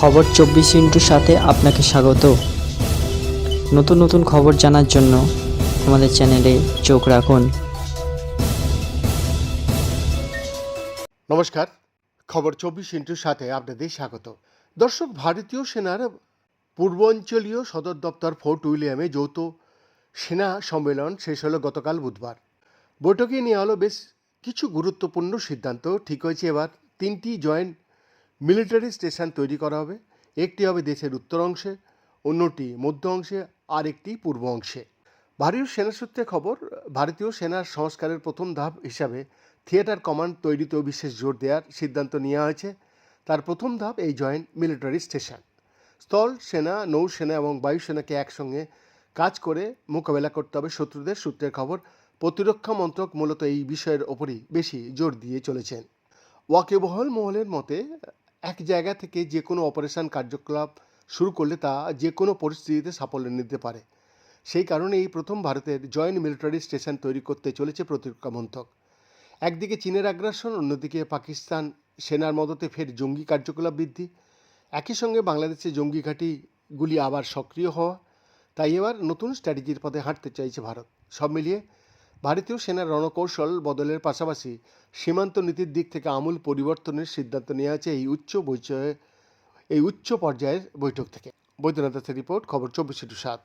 খবর চব্বিশ ইন্টুর সাথে আপনাকে স্বাগত। নতুন নতুন খবর জানার জন্য আমাদের চ্যানেলে চোখ রাখুন। নমস্কার, খবর চব্বিশ ইন্টুর সাথে আপনাদের স্বাগত। দর্শক, ভারতীয় সেনার পূর্বাঞ্চলীয় সদর দপ্তর ফোর্ট উইলিয়ামে যৌথ সেনা সম্মেলন শেষ হলো গতকাল বুধবার। বৈঠকে নেওয়া হলো বেশ কিছু গুরুত্বপূর্ণ সিদ্ধান্ত। ঠিক হয়েছে এবার তিনটি জয়েন্ট মিলিটারি স্টেশন তৈরি করা হবে। একটি হবে দেশের উত্তর অংশে, অন্যটি মধ্য অংশে আর একটি পূর্ব অংশে। ভারতীয় সেনা সূত্রে খবর, ভারতীয় সেনার সংস্কারের প্রথম ধাপ হিসাবে থিয়েটার কমান্ড তৈরিতেও বিশেষ জোর দেওয়ার সিদ্ধান্ত নেওয়া হয়েছে। তার প্রথম ধাপ এই জয়েন্ট মিলিটারি স্টেশন। স্থল সেনা, নৌসেনা এবং বায়ুসেনাকে একসঙ্গে কাজ করে মোকাবেলা করতে হবে শত্রুদের সূত্রের খবর। প্রতিরক্ষা মন্ত্রক মূলত এই বিষয়ের ওপরই বেশি জোর দিয়ে চলেছেন। ওয়াকিবহল মহলের মতে এক জায়গা থেকে যে কোনো অপারেশন কার্যকলাপ শুরু করলে তা যে কোনো পরিস্থিতিতে সাফল্য নিতে পারে। সেই কারণে এই প্রথম ভারতের জয়েন্ট মিলিটারি স্টেশন তৈরি করতে চলেছে প্রতিরক্ষা মন্ত্রক। একদিকে চীনের আগ্রাসন অন্যদিকে পাকিস্তান সেনার মদতে ফের জঙ্গি কার্যকলাপ বৃদ্ধি। একই সঙ্গে বাংলাদেশে জঙ্গি ঘাঁটিগুলি আবার সক্রিয় হওয়া। তাই এবার নতুন স্ট্র্যাটেজির পথে হাঁটতে চাইছে ভারত। সব মিলিয়ে ভারতীয় সেনার রণকৌশল বদলের পাশাপাশি সীমান্ত নীতির দিক থেকে আমূল পরিবর্তনের সিদ্ধান্ত নেওয়া হয়েছে এই উচ্চ বৈচয়ে এই উচ্চ পর্যায়ের বৈঠক থেকে। বৈদ্যনাথ রিপোর্ট, খবর চব্বিশ সাত।